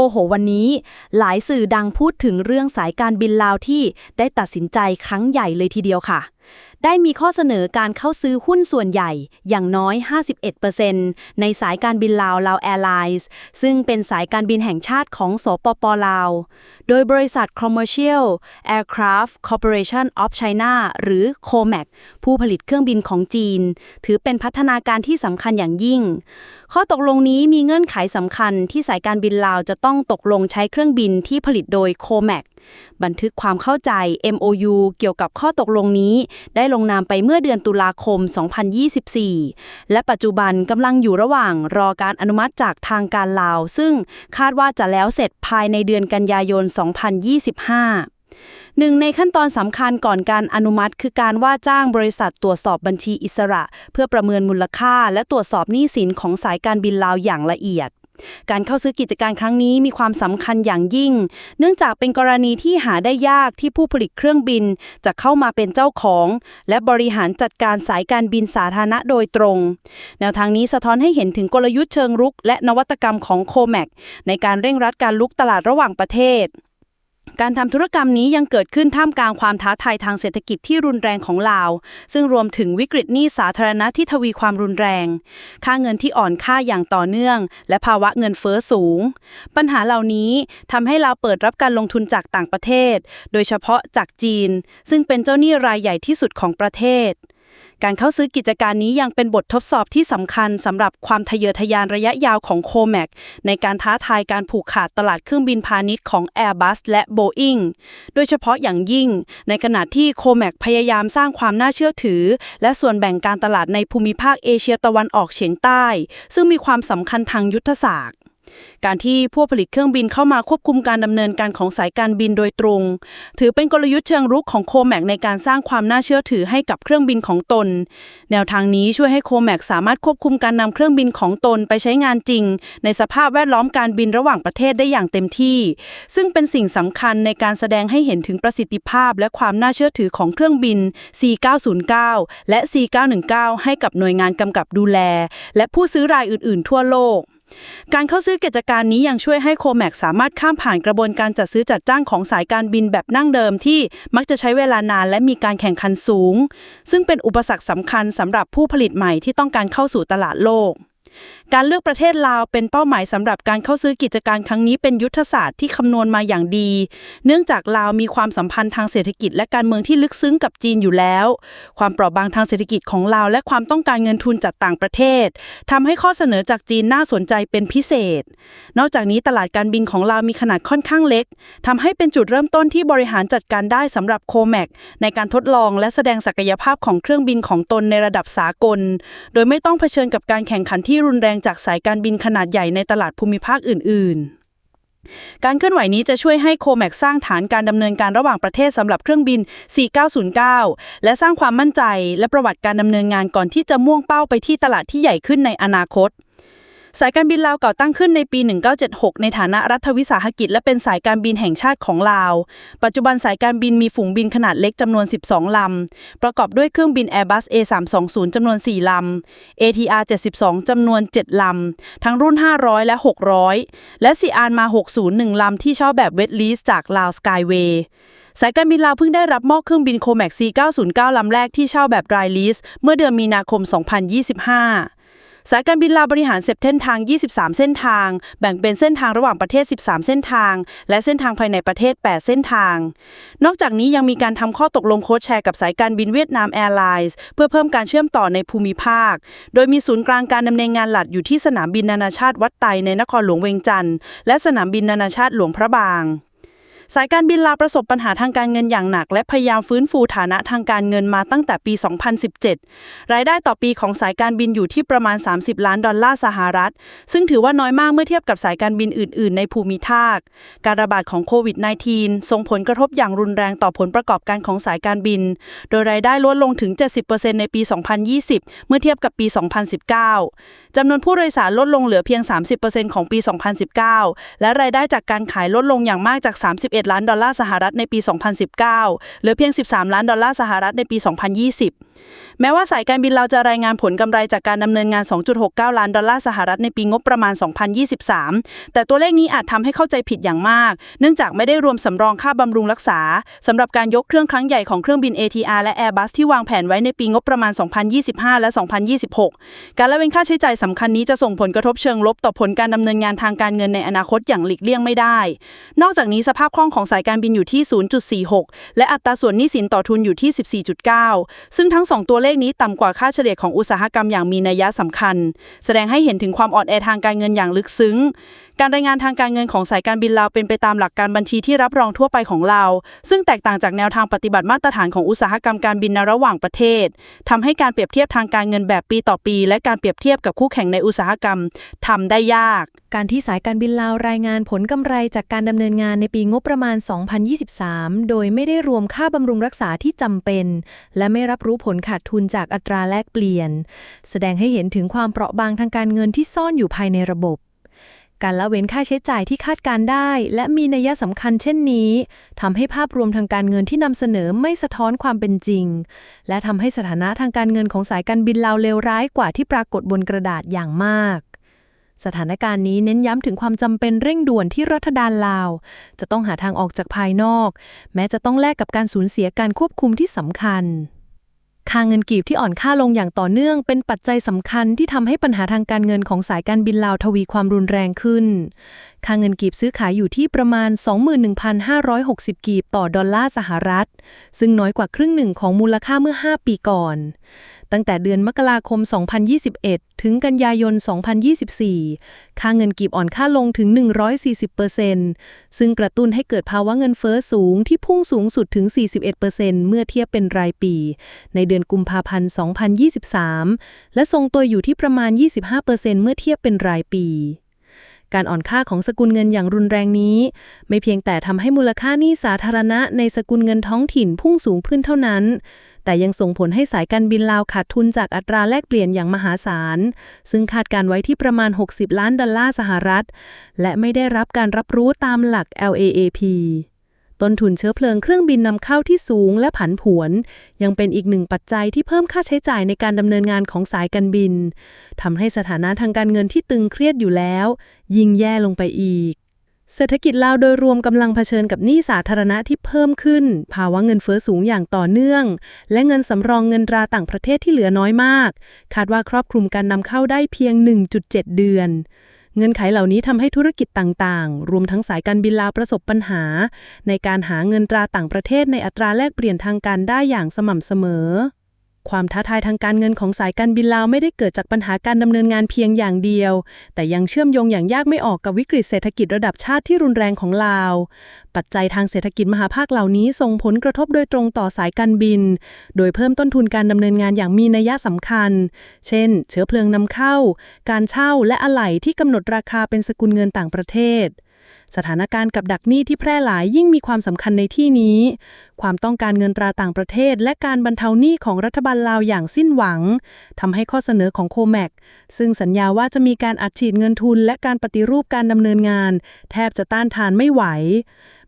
โอ้โห วันนี้หลายสื่อดังพูดถึงเรื่องสายการบินลาวที่ได้ตัดสินใจครั้งใหญ่เลยทีเดียวค่ะ ได้มีข้อเสนอการเข้าซื้อหุ้นส่วนใหญ่อย่างน้อย 51%ในสายการบินลาวลาวแอร์ไลน์ซึ่งเป็นสายการบินแห่งชาติของสปปลาว โดยบริษัท Commercial Aircraft Corporation of China หรือ COMAC ผู้ผลิตเครื่องบินของจีน ถือเป็นพัฒนาการที่สำคัญอย่างยิ่ง ข้อตกลงนี้มีเงื่อนไขสำคัญที่สายการบินลาวจะต้องตกลงใช้เครื่องบินที่ผลิตโดย COMAC บันทึกความเข้าใจ MOU เกี่ยวกับข้อตกลงนี้ ได้ลงนามไปเมื่อเดือนตุลาคม 2024 และปัจจุบันกำลังอยู่ระหว่างรอการอนุมัติจากทางการลาว ซึ่งคาดว่าจะแล้วเสร็จภายในเดือนกันยายน 2025หนึ่งในขั้นตอนสำคัญก่อนการอนุมัติ คือการว่าจ้างบริษัทตรวจสอบบัญชีอิสระ เพื่อประเมินมูลค่า และตรวจสอบหนี้สินของสายการบินลาวอย่างละเอียด การเข้าซื้อกิจการครั้งนี้มีความสำคัญอย่างยิ่ง เนื่องจากเป็นกรณีที่หาได้ยากที่ผู้ผลิตเครื่องบิน จะเข้ามาเป็นเจ้าของ และบริหารจัดการสายการบินสาธารณะโดยตรง แนวทางนี้สะท้อนให้เห็นถึงกลยุทธ์เชิงรุก และนวัตกรรมของโคแมกในการเร่งรัดการลุกตลาดระหว่างประเทศ การทำธุรกรรมนี้ยังเกิดขึ้นท่ามกลางความท้าทายทางเศรษฐกิจที่รุนแรงของลาว ซึ่งรวมถึงวิกฤตหนี้สาธารณะที่ทวีความรุนแรง ค่าเงินที่อ่อนค่าอย่างต่อเนื่อง และภาวะเงินเฟ้อสูง ปัญหาเหล่านี้ทำให้ลาวเปิดรับการลงทุนจากต่างประเทศ โดยเฉพาะจากจีน ซึ่งเป็นเจ้าหนี้รายใหญ่ที่สุดของประเทศ การเข้าซื้อกิจการนี้ยังเป็นบททดสอบที่สำคัญสำหรับความทะเยอทะยานระยะยาวของโคแมกในการท้าทายการผูกขาดตลาดเครื่องบินพาณิชย์ของ Airbus และ Boeing โดยเฉพาะอย่างยิ่ง ในขณะที่โคแมกพยายามสร้างความน่าเชื่อถือ และส่วนแบ่งการตลาดในภูมิภาคเอเชียตะวันออกเฉียงใต้ ซึ่งมีความสำคัญทางยุทธศาสตร์ การที่ผู้ผลิตเครื่องบินเข้ามาควบคุมการดำเนินการของสายการบินโดยตรง ถือเป็นกลยุทธ์เชิงรุกของโคแมกในการสร้างความน่าเชื่อถือให้กับเครื่องบินของตน แนวทางนี้ช่วยให้โคแมกสามารถควบคุมการนำเครื่องบินของตนไปใช้งานจริง ในสภาพแวดล้อมการบินระหว่างประเทศได้อย่างเต็มที่ ซึ่งเป็นสิ่งสำคัญในการแสดงให้เห็นถึงประสิทธิภาพ และความน่าเชื่อถือของเครื่องบิน C909 และ C919 ให้กับหน่วยงานกำกับดูแล และผู้ซื้อรายอื่น ๆ ทั่วโลก การเข้าซื้อกิจการนี้ยังช่วยให้โคแมกสามารถข้ามผ่านกระบวนการจัดซื้อจัดจ้างของสายการบินแบบนั่งเดิมที่มักจะใช้เวลานานและมีการแข่งขันสูง ซึ่งเป็นอุปสรรคสำคัญสำหรับผู้ผลิตใหม่ที่ต้องการเข้าสู่ตลาดโลก การเลือกประเทศลาวเป็นเป้าหมายสำหรับการเข้าซื้อกิจการครั้งนี้เป็นยุทธศาสตร์ที่คำนวณมาอย่างดี เนื่องจากลาวมีความสัมพันธ์ทางเศรษฐกิจและการเมืองที่ลึกซึ้งกับจีนอยู่แล้ว ความเปราะบางทางเศรษฐกิจของลาวและความต้องการเงินทุนจากต่างประเทศทำให้ข้อเสนอจากจีนน่าสนใจเป็นพิเศษ นอกจากนี้ตลาดการบินของลาวมีขนาดค่อนข้างเล็กทำให้เป็นจุดเริ่มต้นที่บริหารจัดการได้สำหรับโคแมกในการทดลองและแสดงศักยภาพของเครื่องบินของตนในระดับสากล โดยไม่ต้องเผชิญกับการแข่งขันที่รุนแรงจากสายการบินขนาดใหญ่ในตลาดภูมิภาคอื่น ๆ การเคลื่อนไหวนี้จะช่วยให้โคแมกสร้างฐานการดำเนินการระหว่างประเทศสำหรับเครื่องบิน 4909 และสร้างความมั่นใจและประวัติการดำเนินงานก่อนที่จะมุ่งเป้าไปที่ตลาดที่ใหญ่ขึ้นในอนาคต สายการบินลาวก่อตั้งขึ้นในปี 1976 ในฐานะรัฐวิสาหกิจ และเป็นสายการบินแห่งชาติของลาว ปัจจุบันสายการบินมีฝูงบินขนาดเล็กจำนวน 12 ลำ ประกอบด้วยเครื่องบิน Airbus A320 จำนวน 4 ลำ ATR 72 จำนวน 7 ลำ ทั้งรุ่น 500 และ 600 และ CR มา 601 ลำ ที่เช่าแบบเวทลีสจากลาวสกายเวย์สายการบินลาวเพิ่งได้รับมอบเครื่องบินโคแม็ก C909 ลำแรกที่เช่าแบบรายลีสเมื่อเดือนมีนาคม 2025 สายการบินลาวบริหารเส้นทาง 23 เส้นทาง แบ่งเป็นเส้นทางระหว่างประเทศ 13 เส้นทาง และเส้นทางภายในประเทศ 8 เส้นทาง นอกจากนี้ยังมีการทำข้อตกลงโค้ชแชร์กับสายการบินเวียดนามแอร์ไลน์เพื่อเพิ่มการเชื่อมต่อในภูมิภาค โดยมีศูนย์กลางการดำเนินงานหลักอยู่ที่สนามบินนานาชาติวัดไตในนครหลวงเวียงจันทร์และสนามบินนานาชาติหลวงพระบาง สายการบินลาประสบปัญหาทางการเงินอย่างหนัก และพยายามฟื้นฟูฐานะทางการเงินมาตั้งแต่ปี 2017 รายได้ต่อปีของสายการบินอยู่ที่ประมาณ 30 ล้านดอลลาร์สหรัฐ ซึ่งถือว่าน้อยมากเมื่อเทียบกับสายการบินอื่น ๆ ในภูมิภาค การระบาดของโควิด -19 ส่งผลกระทบอย่างรุนแรงต่อผลประกอบการของสายการบิน โดยรายได้ลดลงถึง 70%ในปี 2020 เมื่อเทียบกับปี 2019 จำนวนผู้โดยสารลดลงเหลือเพียง 30%ของปี 2019 และรายได้จากการขายลดลงอย่างมากจาก 31 11 ล้านดอลลาร์สหรัฐในปี 2019เหลือเพียง 13 ล้านดอลลาร์สหรัฐในปี 2020 แม้ว่าสายการบินเราจะรายงานผลกำไรจากการดำเนินงาน 2.69 ล้านดอลลาร์สหรัฐในปีงบประมาณ 2023 แต่ตัวเลขนี้อาจทำให้เข้าใจผิดอย่างมาก เนื่องจากไม่ได้รวมสำรองค่าบำรุงรักษาสำหรับการยกเครื่องครั้งใหญ่ของเครื่องบิน ATR และ Airbus ที่วางแผนไว้ในปีงบประมาณ 2025 และ 2026 การละเว้นค่าใช้จ่ายสำคัญนี้จะส่งผลกระทบเชิงลบต่อผลการดำเนินงานทางการเงินในอนาคตอย่างหลีกเลี่ยงไม่ได้ นอกจากนี้สภาพคล่องของสายการบินอยู่ที่ 0.46 และอัตราส่วนหนี้สินต่อทุนอยู่ที่ 14.9 ซึ่งทั้ง 2 ตัวเลขนี้ต่ำกว่าค่าเฉลี่ยของอุตสาหกรรมอย่างมีนัยยะสำคัญ แสดงให้เห็นถึงความอ่อนแอทางการเงินอย่างลึกซึ้ง การรายงานทางการเงินของสายการบินลาวเป็นไปตามหลักการบัญชีที่รับรองทั่วไปของลาวซึ่งแตกต่างจากแนวทางปฏิบัติมาตรฐานของอุตสาหกรรมการบินในระหว่างประเทศทำให้การเปรียบเทียบทางการเงินแบบปีต่อปี และการเปรียบเทียบกับคู่แข่งในอุตสาหกรรมทำได้ยาก การที่สายการบินลาวรายงานผลกำไรจากการดำเนินงานในปีงบประมาณ 2023 โดยไม่ได้รวมค่าบำรุงรักษาที่จำเป็น และไม่รับรู้ผลขาดทุนจากอัตราแลกเปลี่ยน แสดงให้เห็นถึงความเปราะบางทางการเงินที่ซ่อนอยู่ภายในระบบ การละเว้นค่าใช้จ่ายที่คาดการได้ และมีนัยสำคัญเช่นนี้ทำให้ภาพรวมทางการเงินที่นำเสนอไม่สะท้อนความเป็นจริง และทำให้สถานะทางการเงินของสายการบินลาวเลวร้ายกว่าที่ปรากฏบนกระดาษอย่างมากสถานการณ์นี้เน้นย้ำถึงความจำเป็นเร่งด่วนที่รัฐบาลลาว จะต้องหาทางออกจากภายนอก แม้จะต้องแลกกับการสูญเสียการควบคุมที่สำคัญ ค่าเงินกีบที่อ่อนค่าลงอย่างต่อเนื่อง เป็นปัจจัยสำคัญที่ทำให้ปัญหาทางการเงินของสายการบินลาวทวีความรุนแรงขึ้น ค่าเงินกีบซื้อขายอยู่ที่ประมาณ 21,560 กีบต่อดอลลาร์สหรัฐ ซึ่งน้อยกว่าครึ่งหนึ่งของมูลค่าเมื่อ 5 ปีก่อน ตั้งแต่เดือนมกราคม 2021 ถึงกันยายน 2024 ค่าเงินกีบอ่อนค่าลงถึง 140%ซึ่งกระตุ้นให้เกิดภาวะเงินเฟ้อสูงที่พุ่งสูงสุดถึง 41%เมื่อเทียบเป็นรายปี ในเดือนกุมภาพันธ์ 2023 และทรงตัวอยู่ที่ประมาณ 25%เมื่อเทียบเป็นรายปี การอ่อนค่าของสกุลเงินอย่างรุนแรงนี้ ไม่เพียงแต่ทำให้มูลค่าหนี้สาธารณะในสกุลเงินท้องถิ่นพุ่งสูงขึ้นเท่านั้น แต่ยังส่งผลให้สายการบินลาวขาดทุนจากอัตราแลกเปลี่ยนอย่างมหาศาล ซึ่งคาดการไว้ที่ประมาณ 60 ล้านดอลลาร์สหรัฐ และไม่ได้รับการรับรู้ตามหลัก LAAP ต้นทุนเชื้อเพลิงเครื่องบินนำเข้าที่สูงและผันผวน ยังเป็นอีกหนึ่งปัจจัยที่เพิ่มค่าใช้จ่ายในการดำเนินงานของสายการบินทำให้สถานะทางการเงินที่ตึงเครียดอยู่แล้ว ยิ่งแย่ลงไปอีก เศรษฐกิจลาวโดยรวมกำลังเผชิญกับหนี้สาธารณะที่เพิ่มขึ้น ภาวะเงินเฟ้อสูงอย่างต่อเนื่อง และเงินสำรองเงินตราต่างประเทศที่เหลือน้อยมาก คาดว่าครอบคลุมการนำเข้าได้เพียง 1.7 เดือน เงื่อนไขเหล่านี้ทำให้ธุรกิจต่างๆ รวมทั้งสายการบินลาวประสบปัญหา ในการหาเงินตราต่างประเทศในอัตราแลกเปลี่ยนทางการได้อย่างสม่ำเสมอ ความท้าทายทางการเงินของสายการบินลาวไม่ได้เกิดจากปัญหาการดำเนินงานเพียงอย่างเดียว แต่ยังเชื่อมโยงอย่างยากไม่ออกกับวิกฤตเศรษฐกิจระดับชาติที่รุนแรงของลาว ปัจจัยทางเศรษฐกิจมหาภาคเหล่านี้ส่งผลกระทบโดยตรงต่อสายการบิน โดยเพิ่มต้นทุนการดำเนินงานอย่างมีนัยสำคัญ เช่น เชื้อเพลิงนำเข้า การเช่าและอะไหล่ที่กำหนดราคาเป็นสกุลเงินต่างประเทศ สถานการณ์กับดักหนี้ที่แพร่หลายยิ่งมีความสำคัญในที่นี้ ความต้องการเงินตราต่างประเทศ และการบรรเทาหนี้ของรัฐบาลลาวอย่างสิ้นหวังทำให้ข้อเสนอของโคแมกซึ่งสัญญาว่าจะมีการอัดฉีดเงินทุน และการปฏิรูปการดำเนินงาน แทบจะต้านทานไม่ไหว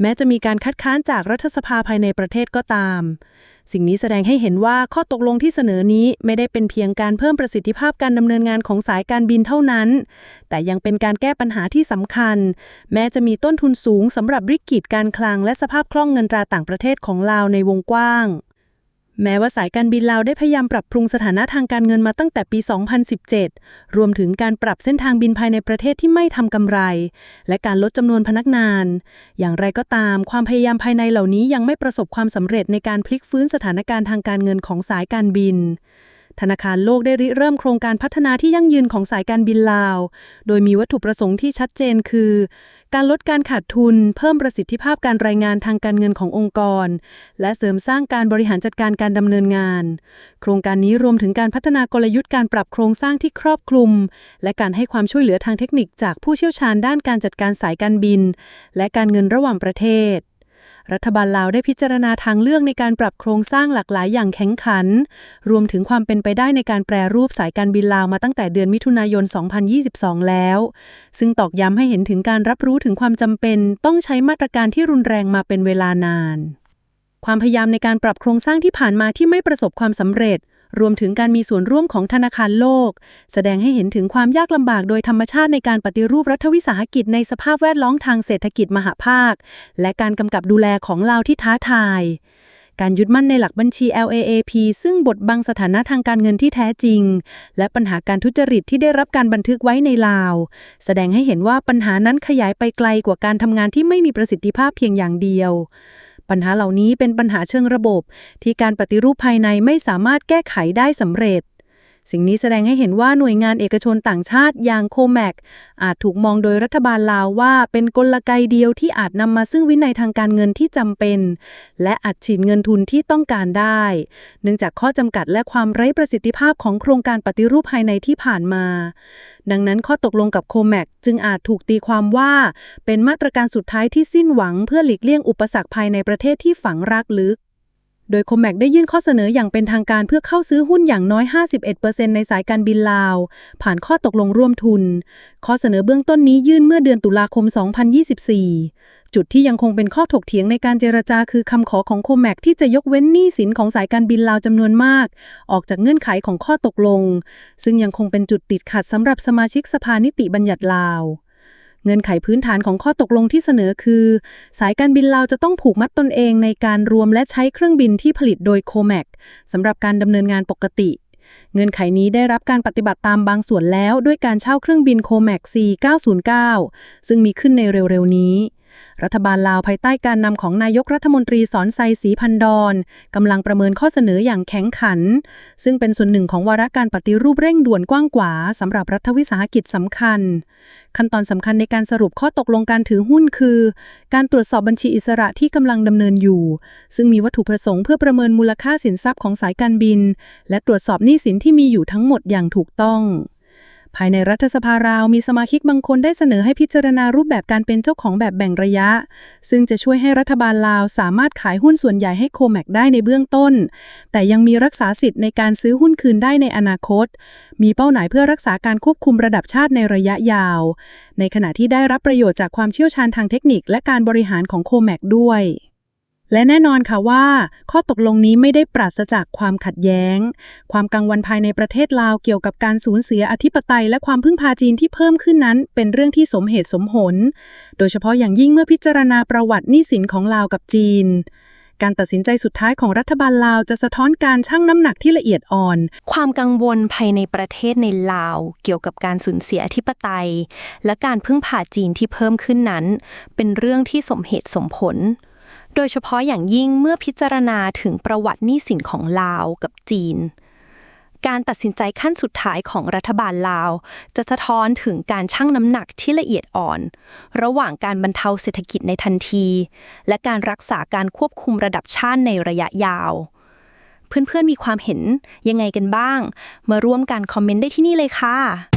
แม้จะมีการคัดค้านจากรัฐสภาภายในประเทศก็ตาม สิ่งนี้แสดงให้เห็นว่าข้อตกลงที่เสนอนี้ไม่ได้เป็นเพียงการเพิ่มประสิทธิภาพการดำเนินงานของสายการบินเท่านั้น แต่ยังเป็นการแก้ปัญหาที่สำคัญ แม้จะมีต้นทุนสูงสำหรับริกฤตการคลังและสภาพคล่องเงินตราต่างประเทศของลาวในวงกว้าง แม้ว่าสายการบินลาวได้พยายามปรับปรุงสถานะทางการเงินมาตั้งแต่ปี 2017 รวมถึงการปรับเส้นทางบินภายในประเทศที่ไม่ทำกำไร และการลดจำนวนพนักงาน อย่างไรก็ตาม ความพยายามภายในเหล่านี้ยังไม่ประสบความสำเร็จในการพลิกฟื้นสถานการณ์ทางการเงินของสายการบิน ธนาคารโลกได้ริเริ่มโครงการพัฒนาที่ยั่งยืนของสายการบินลาว โดยมีวัตถุประสงค์ที่ชัดเจนคือ การลดการขาดทุน เพิ่มประสิทธิภาพการรายงานทางการเงินขององค์กร และเสริมสร้างการบริหารจัดการการดำเนินงาน โครงการนี้รวมถึงการพัฒนากลยุทธ์การปรับโครงสร้างที่ครอบคลุม และการให้ความช่วยเหลือทางเทคนิคจากผู้เชี่ยวชาญด้านการจัดการสายการบิน และการเงินระหว่างประเทศ รัฐบาลลาวได้พิจารณาทางเลือกในการปรับโครงสร้างหลากหลายอย่างแข็งขัน รวมถึงความเป็นไปได้ในการแปรรูปสายการบินลาวมาตั้งแต่เดือนมิถุนายน 2022 แล้ว ซึ่งตอกย้ำให้เห็นถึงการรับรู้ถึงความจำเป็น ต้องใช้มาตรการที่รุนแรงมาเป็นเวลานาน ความพยายามในการปรับโครงสร้างที่ผ่านมาที่ไม่ประสบความสำเร็จ รวมถึงการมีส่วนร่วมของธนาคารโลก แสดงให้เห็นถึงความยากลำบากโดยธรรมชาติในการปฏิรูปรัฐวิสาหกิจในสภาพแวดล้อมทางเศรษฐกิจมหาภาค และการกำกับดูแลของลาวที่ท้าทาย การยึดมั่นในหลักบัญชี LAAP ซึ่งบทบังสถานะทางการเงินที่แท้จริง และปัญหาการทุจริตที่ได้รับการบันทึกไว้ในลาว แสดงให้เห็นว่าปัญหานั้นขยายไปไกลกว่าการทำงานที่ไม่มีประสิทธิภาพเพียงอย่างเดียว ปัญหาเหล่านี้เป็นปัญหาเชิงระบบ ที่การปฏิรูปภายในไม่สามารถแก้ไขได้สำเร็จ สิ่งนี้แสดงให้เห็นว่าหน่วยงานเอกชนต่างชาติอย่างโคแมกอาจถูกมองโดยรัฐบาลลาวว่า เป็นกลไกเดียวที่อาจนำมาซึ่งวินัยทางการเงินที่จำเป็น และอัดฉีดเงินทุนที่ต้องการได้ เนื่องจากข้อจำกัดและความไร้ประสิทธิภาพของโครงการปฏิรูปภายในที่ผ่านมา ดังนั้นข้อตกลงกับโคแมกจึงอาจถูกตีความว่า เป็นมาตรการสุดท้ายที่สิ้นหวังเพื่อหลีกเลี่ยงอุปสรรคภายในประเทศที่ฝังรากลึก โดยโคแมกได้ยื่นข้อเสนออย่างเป็นทางการเพื่อเข้าซื้อหุ้นอย่างน้อย 51%ในสายการบินลาว ผ่านข้อตกลงร่วมทุน ข้อเสนอเบื้องต้นนี้ยื่นเมื่อเดือนตุลาคม 2024 จุดที่ยังคงเป็นข้อถกเถียงในการเจรจาคือคำขอของโคแมกที่จะยกเว้นหนี้สินของสายการบินลาวจำนวนมาก ออกจากเงื่อนไขของข้อตกลง ซึ่งยังคงเป็นจุดติดขัดสำหรับสมาชิกสภานิติบัญญัติลาว เงื่อนไขพื้นฐานของข้อตกลงที่เสนอคือ สายการบินลาวจะต้องผูกมัดตนเองในการรวมและใช้เครื่องบินที่ผลิตโดยโคแมกสำหรับการดำเนินงานปกติ เงื่อนไขนี้ได้รับการปฏิบัติตามบางส่วนแล้วด้วยการเช่าเครื่องบินโคแมก C909 ซึ่งมีขึ้นในเร็วๆนี้ รัฐบาลลาวภายใต้การนำของนายกรัฐมนตรีสอนไซศรีพันดอนกำลังประเมินข้อเสนออย่างแข็งขัน ซึ่งเป็นส่วนหนึ่งของวาระการปฏิรูปเร่งด่วนกว้างขวาสำหรับรัฐวิสาหกิจสำคัญ ขั้นตอนสำคัญในการสรุปข้อตกลงการถือหุ้นคือ การตรวจสอบบัญชีอิสระที่กำลังดำเนินอยู่ ซึ่งมีวัตถุประสงค์เพื่อประเมินมูลค่าสินทรัพย์ของสายการบิน และตรวจสอบหนี้สินที่มีอยู่ทั้งหมดอย่างถูกต้อง ภายในรัฐสภาราวมีสมาชิกบางคนได้เสนอให้พิจารณารูปแบบการเป็นเจ้าของแบบแบ่งระยะ ซึ่งจะช่วยให้รัฐบาลลาวสามารถขายหุ้นส่วนใหญ่ให้โคแมกได้ในเบื้องต้น แต่ยังมีรักษาสิทธิ์ในการซื้อหุ้นคืนได้ในอนาคต มีเป้าหมายเพื่อรักษาการควบคุมระดับชาติในระยะยาว ในขณะที่ได้รับประโยชน์จากความเชี่ยวชาญทางเทคนิคและการบริหารของโคแมกด้วย และแน่นอนค่ะว่า ข้อตกลงนี้ไม่ได้ปราศจากความขัดแย้ง ความกังวลภายในประเทศลาวเกี่ยวกับการสูญเสียอธิปไตยและความพึ่งพาจีนที่เพิ่มขึ้นนั้น เป็นเรื่องที่สมเหตุสมผล โดยเฉพาะอย่างยิ่งเมื่อพิจารณาประวัติหนี้สินของลาวกับจีน การตัดสินใจสุดท้ายของรัฐบาลลาวจะสะท้อนการชั่งน้ำหนักที่ละเอียดอ่อน ความกังวลภายในประเทศในลาว เกี่ยวกับการสูญเสียอธิปไตย และการพึ่งพาจีนที่เพิ่มขึ้นนั้น เป็นเรื่องที่สมเหตุสมผล โดยเฉพาะอย่างยิ่งเมื่อพิจารณาถึงประวัติหนี้สินของลาวกับจีน การตัดสินใจขั้นสุดท้ายของรัฐบาลลาว จะสะท้อนถึงการชั่งน้ำหนักที่ละเอียดอ่อน ระหว่างการบรรเทาเศรษฐกิจในทันที และการรักษาการควบคุมระดับชาติในระยะยาว เพื่อนๆมีความเห็นยังไงกันบ้าง มาร่วมกันคอมเมนต์ได้ที่นี่เลยค่ะ